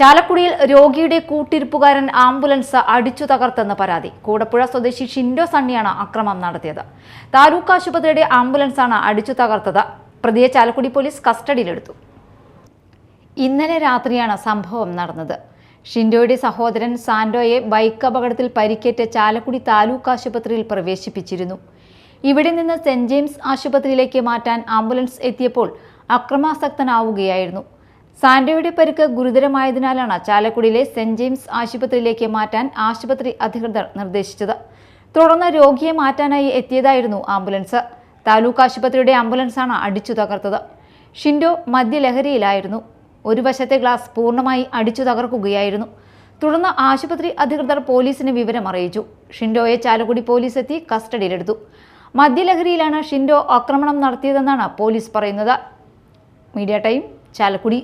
ചാലക്കുടിയിൽ രോഗിയുടെ കൂട്ടിരിപ്പുകാരൻ ആംബുലൻസ് അടിച്ചു തകർത്തെന്ന് പരാതി. കൂടപ്പുഴ സ്വദേശി ഷിൻഡോ സണ്ണിയാണ് അക്രമം നടത്തിയത്. താലൂക്ക് ആശുപത്രിയുടെ ആംബുലൻസാണ് അടിച്ചു തകർത്തത്. പ്രതിയെ ചാലക്കുടി പോലീസ് കസ്റ്റഡിയിലെടുത്തു. ഇന്നലെ രാത്രിയാണ് സംഭവം നടന്നത്. ഷിൻഡോയുടെ സഹോദരൻ സാൻഡോയെ ബൈക്ക് അപകടത്തിൽ പരിക്കേറ്റ് ചാലക്കുടി താലൂക്ക് ആശുപത്രിയിൽ പ്രവേശിപ്പിച്ചിരുന്നു. ഇവിടെ നിന്ന് സെന്റ് ജെയിംസ് ആശുപത്രിയിലേക്ക് മാറ്റാൻ ആംബുലൻസ് എത്തിയപ്പോൾ അക്രമാസക്തനാവുകയായിരുന്നു. സാൻഡോയുടെ പരിക്ക് ഗുരുതരമായതിനാലാണ് ചാലക്കുടിയിലെ സെന്റ് ജെയിംസ് ആശുപത്രിയിലേക്ക് മാറ്റാൻ ആശുപത്രി അധികൃതർ നിർദ്ദേശിച്ചത്. തുടർന്ന് രോഗിയെ മാറ്റാനായി എത്തിയതായിരുന്നു ആംബുലൻസ്. താലൂക്ക് ആശുപത്രിയുടെ ആംബുലൻസാണ് അടിച്ചു തകർത്തത്. ഷിൻഡോ മദ്യലഹരിയിലായിരുന്നു. ഒരു വശത്തെ ഗ്ലാസ് പൂർണമായി അടിച്ചു തകർക്കുകയായിരുന്നു. തുടർന്ന് ആശുപത്രി അധികൃതർ പോലീസിന് വിവരം അറിയിച്ചു. ഷിൻഡോയെ ചാലക്കുടി പോലീസ് എത്തി കസ്റ്റഡിയിലെടുത്തു. മദ്യലഹരിയിലാണ് ഷിൻഡോ ആക്രമണം നടത്തിയതെന്നാണ് പോലീസ് പറയുന്നത്. Media time Chalakudy.